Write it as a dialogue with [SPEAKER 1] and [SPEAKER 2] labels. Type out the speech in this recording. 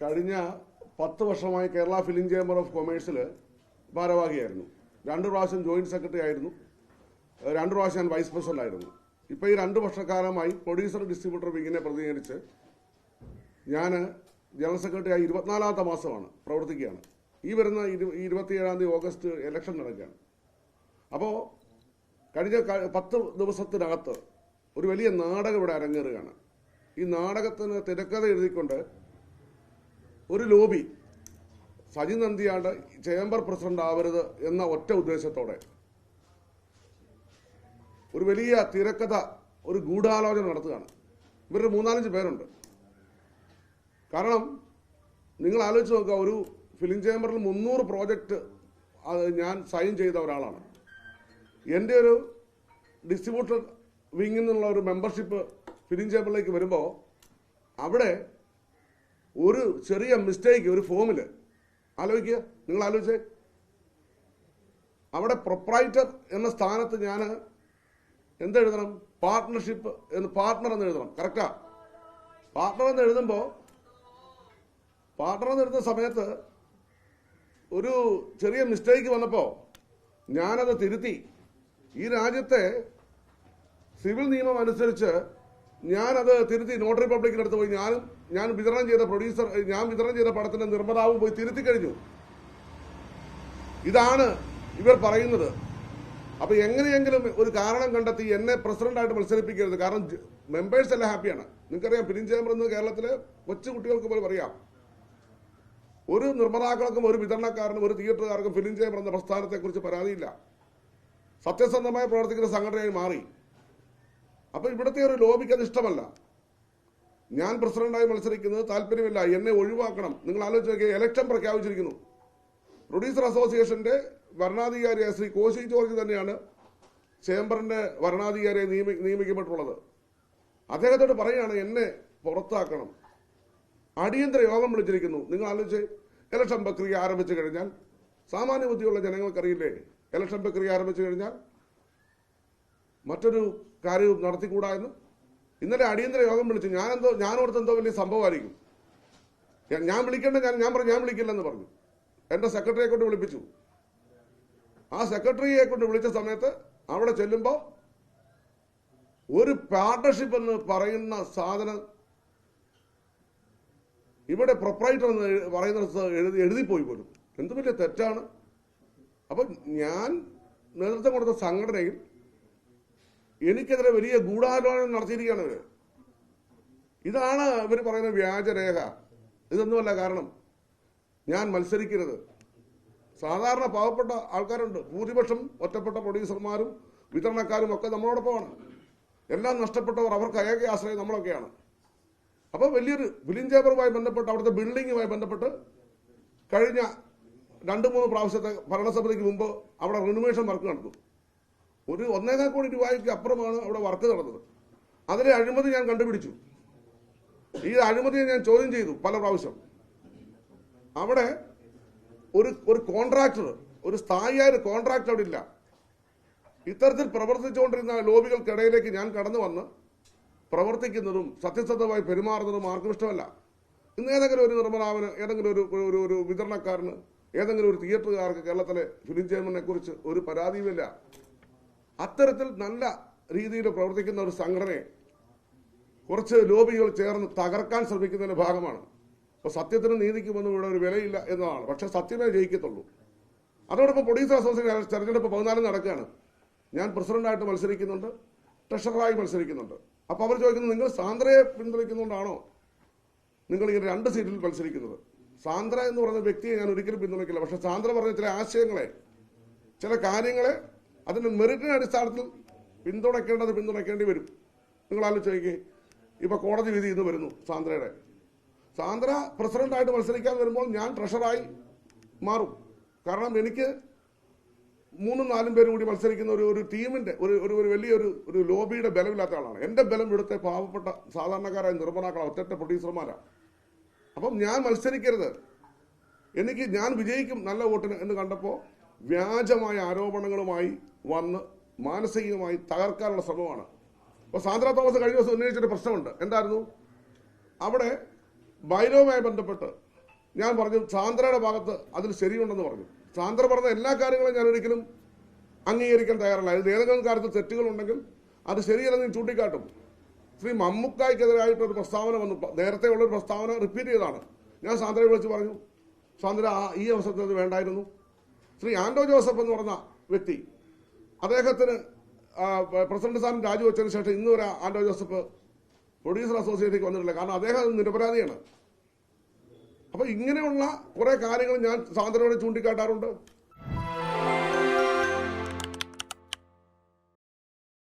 [SPEAKER 1] കഴിഞ്ഞ പത്ത് വർഷമായി കേരള ഫിലിം ചേംബർ ഓഫ് കൊമേഴ്സിൽ ഭാരവാഹിയായിരുന്നു. രണ്ട് പ്രാവശ്യം ജോയിന്റ് സെക്രട്ടറി ആയിരുന്നു. രണ്ട് പ്രാവശ്യം ഞാൻ വൈസ് പ്രസിഡന്റ് ആയിരുന്നു. ഇപ്പോൾ ഈ രണ്ട് വർഷക്കാലമായി പ്രൊഡ്യൂസർ ഡിസ്ട്രിബ്യൂട്ടർ വിങ്ങിനെ പ്രതികരിച്ച് ഞാൻ ജനറൽ സെക്രട്ടറി ആയി ഇരുപത്തിനാലാമത്തെ മാസമാണ് പ്രവർത്തിക്കുകയാണ്. ഈ വരുന്ന ഇരുപത്തിയേഴാം തീയതി ഓഗസ്റ്റ് ഇലക്ഷൻ നടക്കുകയാണ്. അപ്പോൾ കഴിഞ്ഞ പത്ത് ദിവസത്തിനകത്ത് ഒരു വലിയ നാടകം ഇവിടെ അരങ്ങേറുകയാണ്. ഈ നാടകത്തിന് തിരക്കഥ എഴുതിക്കൊണ്ട് ഒരു ലോബി. സജി നന്ദിയാണ്ട് ചേംബർ പ്രസിഡന്റ് ആവരുത് എന്ന ഒറ്റ ഉദ്ദേശത്തോടെ. ഒരു വലിയ തിരക്കഥ ഒരു ഗൂഢാലോചന നടത്തുകയാണ്. ഇവരുടെ മൂന്നാലഞ്ച് പേരുണ്ട്. കാരണം നിങ്ങൾ ആലോചിച്ച് നോക്കുക ഒരു ഫിലിം ചേംബറിൽ മുന്നൂറ് പ്രോജക്റ്റ് അത് ഞാൻ സൈൻ ചെയ്ത ഒരാളാണ്. എന്റെ ഒരു ഡിസ്ട്രിബ്യൂട്ടർ വിങ്ങിൽ നിന്നുള്ള ഒരു മെമ്പർഷിപ്പ് ഫിലിം ചേംബറിലേക്ക് വരുമ്പോൾ അവിടെ ഒരു ചെറിയ മിസ്റ്റേക്ക് ഒരു ഫോമിൽ ആലോചിക്കുക. നിങ്ങൾ ആലോചിച്ചേ. അവിടെ പ്രൊപ്രൈറ്റർ എന്ന സ്ഥാനത്ത് ഞാൻ എന്തെഴുതണം? പാർട്ണർഷിപ്പ് എന്ന് പാർട്ണർ എന്ന് എഴുതണം. കറക്റ്റാ പാർട്ണർ എന്ന് എഴുതുമ്പോൾ പാർട്ണർ എന്ന് എഴുതുന്ന സമയത്ത് ഒരു ചെറിയ മിസ്റ്റേക്ക് വന്നപ്പോൾ ഞാനത് തിരുത്തി. ഈ രാജ്യത്തെ സിവിൽ നിയമം അനുസരിച്ച് ഞാനത് തിരുത്തി നോട്ടറി പബ്ലിക്കിന്റെ അടുത്ത് പോയി. ഞാനും ഞാൻ വിതരണം ചെയ്ത പ്രൊഡ്യൂസർ ഞാൻ വിതരണം ചെയ്ത പടത്തിന്റെ നിർമ്മാതാവും പോയി തിരുത്തി കഴിഞ്ഞു. ഇതാണ് ഇവർ പറയുന്നത്. അപ്പൊ എങ്ങനെയെങ്കിലും ഒരു കാരണം കണ്ടെത്തി എന്നെ പ്രസിഡന്റായിട്ട് മത്സരിപ്പിക്കരുത്. കാരണം മെമ്പേഴ്സ് എല്ലാം ഹാപ്പിയാണ് നിങ്ങൾക്കറിയാം ചേംബർ എന്ന് കേരളത്തിലെ കൊച്ചു കുട്ടികൾക്ക് പോലും അറിയാം ഒരു നിർമ്മാതാക്കൾക്കും ഒരു വിതരണക്കാരനും ഒരു തിയേറ്ററുകാർക്കും ഫിലിം ചേംബർ എന്ന പ്രസ്ഥാനത്തെക്കുറിച്ച് പരാതിയില്ല. സത്യസന്ധമായി പ്രവർത്തിക്കുന്ന സംഘടനയായി മാറി. അപ്പൊ ഇവിടുത്തെ ഒരു ലോബിക്ക് അത് ഇഷ്ടമല്ല. ഞാൻ പ്രസിഡന്റായി മത്സരിക്കുന്നത് താല്പര്യമില്ല. എന്നെ ഒഴിവാക്കണം. നിങ്ങൾ ആലോചിച്ച് നോക്കിയാൽ ഇലക്ഷൻ പ്രഖ്യാപിച്ചിരിക്കുന്നു. പ്രൊഡ്യൂസർ അസോസിയേഷന്റെ ഭരണാധികാരിയായ ശ്രീ കോശി ജോർജ് തന്നെയാണ് ചേംബറിന്റെ ഭരണാധികാരിയെ നിയമി നിയമിക്കപ്പെട്ടുള്ളത്. അദ്ദേഹത്തോട് പറയുകയാണ് എന്നെ പുറത്താക്കണം. അടിയന്തര യോഗം വിളിച്ചിരിക്കുന്നു. നിങ്ങൾ ആലോചിച്ച് ഇലക്ഷൻ പ്രക്രിയ ആരംഭിച്ചു കഴിഞ്ഞാൽ സാമാന്യ ബുദ്ധിയുള്ള ജനങ്ങൾക്കറിയില്ലേ ഇലക്ഷൻ പ്രക്രിയ ആരംഭിച്ചു കഴിഞ്ഞാൽ മറ്റൊരു കാര്യവും നടത്തിക്കൂടാ എന്ന്? ഇന്നലെ അടിയന്തര യോഗം വിളിച്ചു. ഞാൻ എന്തോ ഞാൻ ഓർത്ത് എന്തോ വലിയ സംഭവമായിരിക്കും. ഞാൻ- വിളിക്കേണ്ട ഞാൻ ഞാൻ പറഞ്ഞു ഞാൻ വിളിക്കില്ലെന്ന് പറഞ്ഞു. എന്റെ സെക്രട്ടറിയെ കൊണ്ട് വിളിപ്പിച്ചു. ആ സെക്രട്ടറിയെ കൊണ്ട് വിളിച്ച സമയത്ത് അവിടെ ചെല്ലുമ്പോൾ ഒരു പാർട്ണർഷിപ്പ് എന്ന് പറയുന്ന സാധനം ഇവിടെ പ്രൊപ്രൈറ്റർ എന്ന് പറയുന്ന എഴുതി എഴുതിപ്പോയി പോലും. എന്ത് വലിയ തെറ്റാണ്? അപ്പൊ ഞാൻ നേതൃത്വം കൊടുത്ത സംഘടനയിൽ എനിക്കെതിരെ വലിയ ഗൂഢാലോചന നടത്തിയിരിക്കുകയാണ് ഇവർ. ഇതാണ് ഇവർ പറയുന്ന വ്യാജരേഖ. ഇതൊന്നുമല്ല കാരണം. ഞാൻ മത്സരിക്കരുത്. സാധാരണ പാവപ്പെട്ട ആൾക്കാരുണ്ട്. ഭൂരിപക്ഷം ഒറ്റപ്പെട്ട പ്രൊഡ്യൂസർമാരും വിതരണക്കാരും ഒക്കെ നമ്മളോടൊപ്പമാണ്. എല്ലാം നഷ്ടപ്പെട്ടവർ അവർക്ക് ഏക ആശ്രയം നമ്മളൊക്കെയാണ്. അപ്പോൾ വലിയൊരു ഫിലിം ചേംബറുമായി ബന്ധപ്പെട്ട് അവിടുത്തെ ബിൽഡിങ്ങുമായി ബന്ധപ്പെട്ട് കഴിഞ്ഞ രണ്ട് മൂന്ന് പ്രാവശ്യത്തെ ഭരണസമിതിക്ക് മുമ്പ് അവിടെ റിനുവേഷൻ വർക്ക് നടന്നു. ഒരു ഒന്നേകാൽ കോടി രൂപയ്ക്ക് അപ്പുറമാണ് അവിടെ വർക്ക് നടന്നത്. അതിലെ അഴിമതി ഞാൻ കണ്ടുപിടിച്ചു. ഈ അഴിമതിയെ ഞാൻ ചോദ്യം ചെയ്തു പല പ്രാവശ്യം. അവിടെ ഒരു ഒരു കോൺട്രാക്ടർ ഒരു സ്ഥായിയായ ഒരു കോൺട്രാക്ടർ അവിടെ ഇല്ല. ഇത്തരത്തിൽ പ്രവർത്തിച്ചുകൊണ്ടിരുന്ന ലോബികൾക്കിടയിലേക്ക് ഞാൻ കടന്നു വന്ന് പ്രവർത്തിക്കുന്നതും സത്യസന്ധമായി പെരുമാറുന്നതും ആർക്കും ഇഷ്ടമല്ല. ഇന്ന് ഏതെങ്കിലും ഒരു നിർമ്മാതാവിന് ഏതെങ്കിലും ഒരു ഒരു ഒരു വിതരണക്കാരന് ഏതെങ്കിലും ഒരു തിയേറ്ററുകാർക്ക് കേരളത്തിലെ ഫിലിം ചെയർമാനെ കുറിച്ച് ഒരു പരാതിയുമില്ല. അത്തരത്തിൽ നല്ല രീതിയിൽ പ്രവർത്തിക്കുന്ന ഒരു സംഘടനയെ കുറച്ച് ലോബികൾ ചേർന്ന് തകർക്കാൻ ശ്രമിക്കുന്നതിന്റെ ഭാഗമാണ്. അപ്പോൾ സത്യത്തിനും നീതിക്കുമൊന്നും ഇവിടെ ഒരു വിലയില്ല എന്നതാണ്. പക്ഷെ സത്യമേ ജയിക്കത്തുള്ളൂ. അതോടൊപ്പം പ്രൊഡ്യൂസർ അസോസിയേഷൻ തെരഞ്ഞെടുപ്പ് പതിനാലിന് നടക്കുകയാണ്. ഞാൻ പ്രസിഡന്റായിട്ട് മത്സരിക്കുന്നുണ്ട് ട്രഷററായി മത്സരിക്കുന്നുണ്ട്. അപ്പോൾ അവർ ചോദിക്കുന്നത് നിങ്ങൾ സാന്ദ്രയെ പിന്തുണയ്ക്കുന്നതുകൊണ്ടാണോ നിങ്ങൾ ഇങ്ങനെ രണ്ട് സീറ്റിൽ മത്സരിക്കുന്നത്? സാന്ദ്ര എന്ന് പറയുന്ന വ്യക്തിയെ ഞാൻ ഒരിക്കലും പിന്തുണയ്ക്കില്ല. പക്ഷെ സാന്ദ്ര പറഞ്ഞ ചില ആശയങ്ങളെ ചില കാര്യങ്ങളെ അതിന്റെ മെറിറ്റിന്റെ അടിസ്ഥാനത്തിൽ പിന്തുണയ്ക്കേണ്ടത് പിന്തുണയ്ക്കേണ്ടി വരും. നിങ്ങൾ ആലോചിച്ച് നോക്കിയേ. ഇപ്പൊ കോടതി വിധി ഇന്ന് വരുന്നു സാന്ദ്രയുടെ. സാന്ദ്ര പ്രസിഡന്റായിട്ട് മത്സരിക്കാൻ വരുമ്പോൾ ഞാൻ ട്രഷറായി മാറും. കാരണം എനിക്ക് മൂന്നും നാലും പേരും കൂടി മത്സരിക്കുന്ന ഒരു ഒരു ടീമിന്റെ ഒരു ഒരു ഒരു വലിയൊരു ഒരു ലോബിയുടെ ബലമില്ലാത്ത ആളാണ്. എന്റെ ബലം ഇവിടുത്തെ പാവപ്പെട്ട സാധാരണക്കാരായ നിർമ്മാണക്കളാണ് ഒറ്റ പ്രൊഡ്യൂസർമാരാണ് അപ്പം ഞാൻ മത്സരിക്കരുത്. എനിക്ക് ഞാൻ വിജയിക്കും നല്ല വോട്ടിന് എന്ന് കണ്ടപ്പോൾ വ്യാജമായ ആരോപണങ്ങളുമായി വന്ന് മാനസികമായി തകർക്കാനുള്ള ശ്രമമാണ്. അപ്പോൾ സാന്ദ്ര തോമസ് കഴിഞ്ഞ ദിവസം ഉന്നയിച്ചൊരു പ്രശ്നമുണ്ട്. എന്തായിരുന്നു? അവിടെ ബൈലോവുമായി ബന്ധപ്പെട്ട് ഞാൻ പറഞ്ഞു സാന്ദ്രയുടെ ഭാഗത്ത് അതിൽ ശരിയുണ്ടെന്ന് പറഞ്ഞു. സാന്ദ്ര പറഞ്ഞ എല്ലാ കാര്യങ്ങളും ഞാൻ ഒരിക്കലും അംഗീകരിക്കാൻ തയ്യാറല്ല. അതിൽ ഏതെങ്കിലും കാര്യത്തിൽ തെറ്റുകളുണ്ടെങ്കിൽ അത് ശരിയല്ലെന്ന് ചൂണ്ടിക്കാട്ടും. ശ്രീ മമ്മുക്കായ്ക്കെതിരായിട്ട് ഒരു പ്രസ്താവന വന്നു. നേരത്തെ ഉള്ളൊരു പ്രസ്താവന റിപ്പീറ്റ് ചെയ്തതാണ്. ഞാൻ സാന്ദ്രയെ വിളിച്ച് പറഞ്ഞു സാന്ദ്ര ഈ അവസരത്തിൽ അത് വേണ്ടായിരുന്നു. ശ്രീ ആൻഡോ ജോസഫ് എന്ന് പറഞ്ഞ വ്യക്തി. അദ്ദേഹത്തിന് പ്രസിഡന്റ് സ്ഥാനം രാജിവെച്ചതിന് ശേഷം ഇന്ന് വരെ ആൻഡോ ജോസഫ് പ്രൊഡ്യൂസർ അസോസിയേഷനിലേക്ക് വന്നിട്ടില്ല. കാരണം അദ്ദേഹം നിരപരാധിയാണ്. അപ്പൊ ഇങ്ങനെയുള്ള കുറെ കാര്യങ്ങൾ ഞാൻ സാന്ദ്രയോടെ ചൂണ്ടിക്കാട്ടാറുണ്ട്.